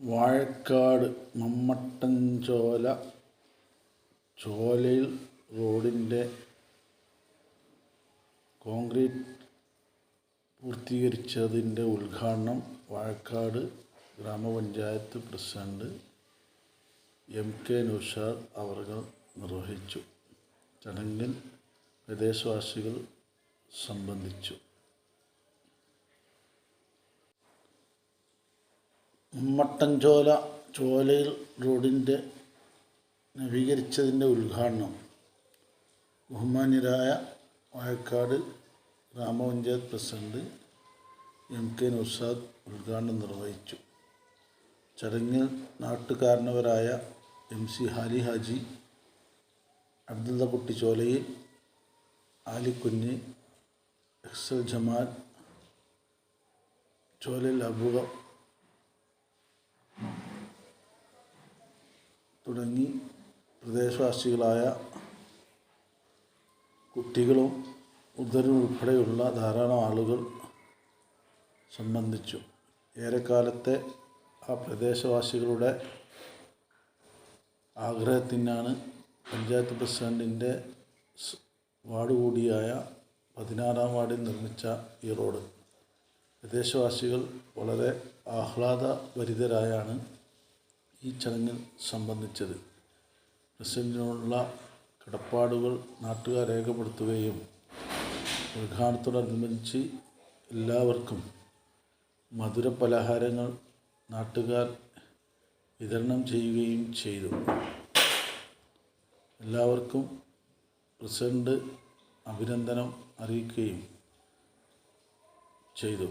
വാഴക്കാട് മമ്മട്ടൻചോല ചോലയിൽ റോഡിന്റെ കോൺക്രീറ്റ് പൂർത്തീകരിച്ചതിന്റെ ഉദ്ഘാടനം വാഴക്കാട് ഗ്രാമപഞ്ചായത്ത് പ്രസിഡന്റ് എം കെ നൗഷാദ് അവർകൾ നിർവഹിച്ചു. ചടങ്ങിൽ പ്രദേശവാസികൾ സംബന്ധിച്ചു. മമ്മട്ടൻചോല ചോലയിൽ റോഡിന്റെ നവീകരിച്ചതിന്റെ ഉദ്ഘാടനം ബഹുമാന്യരായ വാഴക്കാട് ഗ്രാമപഞ്ചായത്ത് പ്രസിഡന്റ് എം കെ നുസാദ് ഉദ്ഘാടനം നിർവഹിച്ചു. ചടങ്ങിൽ നാട്ടുകാരനവരായ M C Hali Haji Abdullakutty Cholayil Alikunju Excel Jamal Cholayil അബുക തുടങ്ങി പ്രദേശവാസികളായ കുട്ടികളും ഉദരും ഉൾപ്പെടെയുള്ള ധാരാളം ആളുകൾ സംബന്ധിച്ചു. ഏറെക്കാലത്തെ ആ പ്രദേശവാസികളുടെ ആഗ്രഹത്തിനാണ് പഞ്ചായത്ത് പ്രസിഡന്റിന്റെ വാർഡ് കൂടിയായ പതിനാറാം വാർഡിൽ നിർമ്മിച്ച ഈ റോഡ്. പ്രദേശവാസികൾ വളരെ ആഹ്ലാദഭരിതരായാണ് ഈ ചടങ്ങിൽ സംബന്ധിച്ചത് പ്രസിഡന്റിനുള്ള കടപ്പാടുകൾ നാട്ടുകാർ രേഖപ്പെടുത്തുകയും ഉദ്ഘാടനത്തോടനുബന്ധിച്ച് എല്ലാവർക്കും മധുര പലഹാരങ്ങൾ നാട്ടുകാർ വിതരണം ചെയ്യുകയും ചെയ്തു. എല്ലാവർക്കും പ്രസിഡന്റ് അഭിനന്ദനം അറിയിക്കുകയും ചെയ്തു.